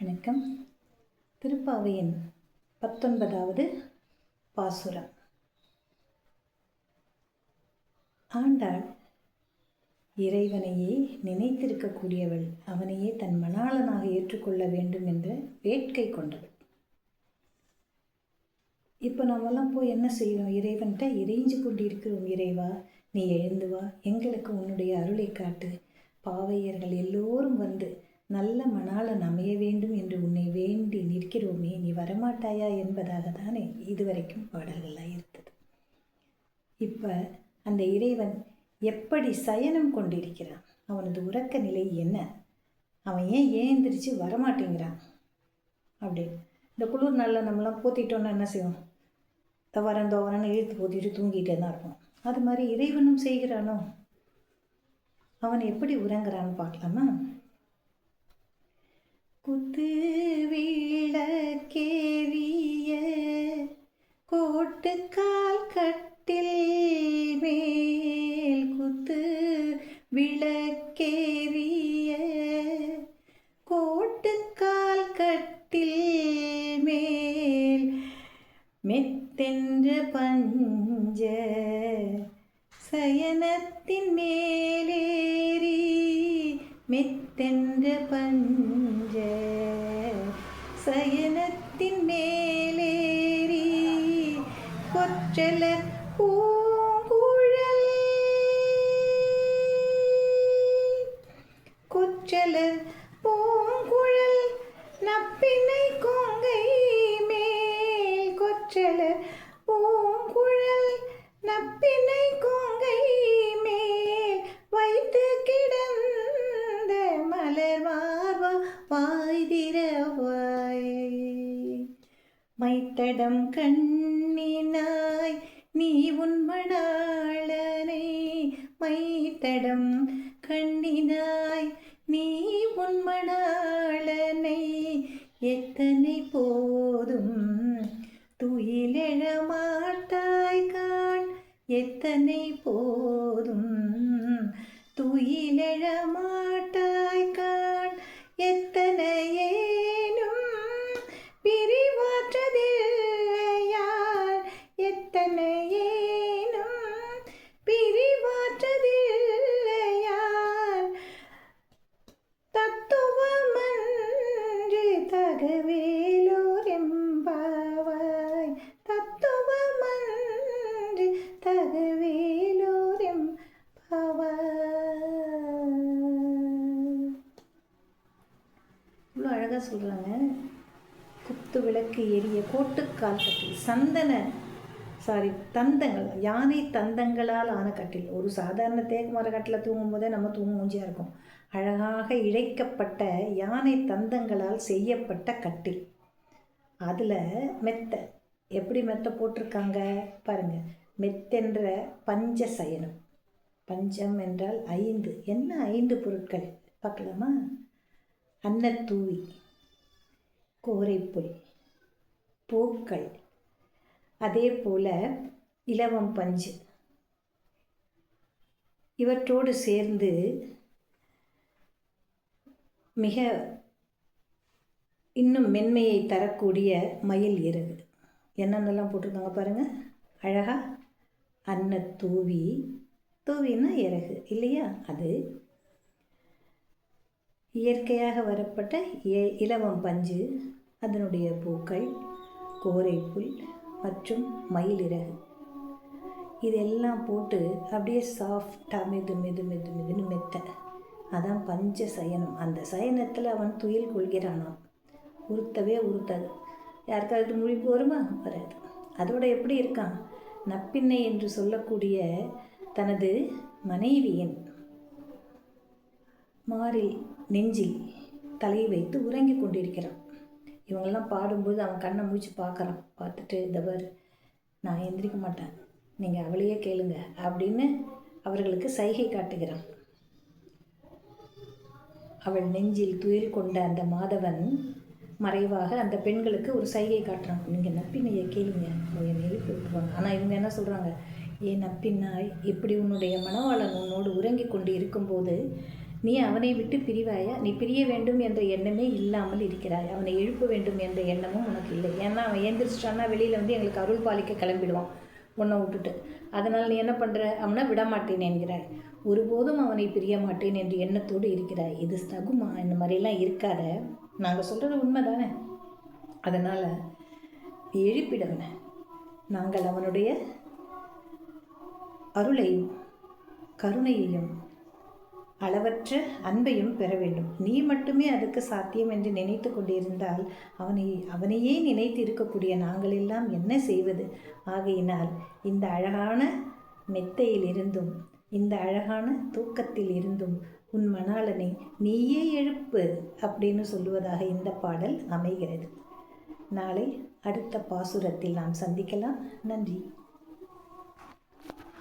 வணக்கம். திருப்பாவையின் பத்தொன்பதாவது பாசுரம். ஆண்டாள் இறைவனையே நினைத்திருக்கக்கூடியவள் அவனையே தன் மணாளனாக ஏற்றுக்கொள்ள வேண்டும் என்ற வேட்கை கொண்டவள். இப்போ நம்மெல்லாம் போய் என்ன செய்யணும்? இறைவன்கிட்ட இறைஞ்சு கொண்டிருக்கிறோம் இறைவா. நீ எழுந்து வா. எங்களுக்கு உன்னுடைய அருளை காட்டு. பாவையர்கள் எல்லோரும் வந்து நல்ல மணாளன் அமைய வேண்டும் என்று உன்னை வேண்டி நிற்கிறோமே நீ வரமாட்டாயா என்பதாக தானே இதுவரைக்கும் பாடல்களாக இருந்தது. இப்போ அந்த இறைவன் எப்படி சயனம் கொண்டிருக்கிறான்? அவனது உறக்க நிலை என்ன? அவன் ஏன் ஏந்திரிச்சு வரமாட்டேங்கிறான்? அப்படி இந்த குளிர் நாளில் நம்மளாம் போத்திட்டோன்னா என்ன செய்வோம்? தவறன் தவறன்னு இழுத்து போத்திட்டு தூங்கிட்டே தான் இருப்போம். அது மாதிரி இறைவனும் செய்கிறானோ? அவன் எப்படி உறங்குறான்னு பார்க்கலாமா? குத்து விளக்கேறிய கோட்டுக்கால் கட்டில் மேல் குத்து விளக்கேறிய கோட்டுக்கால் கட்டில் மேல் மெத்தென்று பஞ்ச சயனத்தின் மேலே மெத்தென்ற பஞ்ச சயனத்தின் மேலேறி கொற்றலர் பூங்குழல். கொற்றலர் பூங்குழல் நப்பினை கொங்கை மேல். கொற்றலர் பூங்குழல் நப்பினை கொங்கை மைத்தடம் கண்ணினாய். நீ உன்மணாளனை மைத்தடம் கண்ணினாய். நீ உன்மணாளனை எத்தனை போதும் துயிலெழமாட்டாய் காண். எத்தனை போதும் துயிலெழமாட்டாய் தகவேலோர் எம்பாவாய் தத்துவமன்று தகவேலோர் எம்பாவாய் இவ்வளோ அழகாக சொல்கிறாங்க குத்து விளக்கு எரிய கோட்டுக்கால் கட்டில் சந்தன சாரி தந்தங்கள். யானை தந்தங்களால் ஆன கட்டில் ஒரு சாதாரண தேக்கு மர கட்டில் தூங்கும் போதே நம்ம தூங்க மூஞ்சியாக இருக்கும். அழகாக இழைக்கப்பட்ட யானை தந்தங்களால் செய்யப்பட்ட கட்டில். அதில் மெத்த. எப்படி மெத்த போட்டிருக்காங்க? பாருங்கள் மெத்தென்ற பஞ்ச சயனம். பஞ்சம் என்றால் ஐந்து. என்ன ஐந்து பொருட்கள்? பார்க்கலாமா? அன்னத்தூவி கோரைப்புல் பூக்கள் அதே போல இலவம் பஞ்சு. இவற்றோடு சேர்ந்து மிக இன்னும் மென்மையை தரக்கூடிய மயில் இறகு என்னென்னலாம் போட்டிருக்காங்க பாருங்கள் அழகா தூவி தூவின்னா இறகு இல்லையா? அது இயற்கையாக வரப்பட்ட இ- இலவம் பஞ்சு அதனுடைய பூக்கள் கோரைப்புல் மற்றும் மயிலிறகு இதெல்லாம் போட்டு அப்படியே சாஃப்டாக மெது மெது மெது மெதுன்னு மெத்த. அதான் பஞ்ச சயனம். அந்த சயனத்தில் அவன் துயில் கொள்கிறானாம். உறுத்தவே உறுத்தாது யாருக்காவது முழிப்பு வருமா? வராது. அதோட எப்படி இருக்கான்? நப்பின்னை என்று சொல்லக்கூடிய தனது மனைவியின் மாறில் நெஞ்சில் தலையை வைத்து உறங்கிக் கொண்டிருக்கிறான். இவங்கெல்லாம் பாடும்போது அவன் கண்ணை மூச்சு பார்க்குறான். பார்த்துட்டு இதவர் நான் எந்திரிக்க மாட்டேன். நீங்கள் அவளையே கேளுங்க அப்படின்னு அவர்களுக்கு சைகை காட்டுகிறான். அவள் நெஞ்சில் துயில் கொண்ட அந்த மாதவன் மறைவாக அந்த பெண்களுக்கு ஒரு சைகை காட்டுறான். நீங்கள் நப்பினையை கேளுங்க. அவங்க என்னை எழுப்பி விட்டுருவாங்க. ஆனால் இவங்க என்ன சொல்கிறாங்க ஏன் நப்பினாய் இப்படி உன்னுடைய மணவாளன் உன்னோடு உறங்கி கொண்டு இருக்கும்போது நீ அவனை விட்டு பிரிவாயா? நீ பிரிய வேண்டும் என்ற எண்ணமே இல்லாமல் இருக்கிறாய். அவனை எழுப்ப வேண்டும் என்ற எண்ணமும் உனக்கு இல்லை. ஏன்னா அவன் ஏந்திரிச்சிட்டான்னா வெளியில் வந்து எங்களுக்கு அருள் பாலிக்க கிளம்பிடுவான். உன்னை விட்டுட்டு. அதனால் நீ என்ன பண்ணுற அவனை விடமாட்டேன் என்கிறாய். ஒருபோதும் அவனை பிரிய மாட்டேன் என்ற எண்ணத்தோடு இருக்கிறாய். இது தகுமா இந்த மாதிரிலாம் இருக்காத. நாங்கள் சொல்கிறது உண்மை தானே அதனால் எழுப்பிடவனை. நாங்கள் அவனுடைய அருளையும் கருணையையும் அளவற்ற அன்பையும் பெற வேண்டும். நீ மட்டுமே அதுக்கு சாத்தியம் என்று நினைத்து கொண்டிருந்தால் அவனை அவனையே நினைத்து இருக்கக்கூடிய நாங்கள் எல்லாம் என்ன செய்வது? ஆகையினால் இந்த அழகான மெத்தையில் இருந்தும் இந்த அழகான தூக்கத்தில் இருந்தும் உன் மணாளனை நீயே எழுப்பு அப்படின்னு சொல்லுவதாக இந்த பாடல் அமைகிறது. நாளை அடுத்த பாசுரத்தில் நாம் சந்திக்கலாம். நன்றி.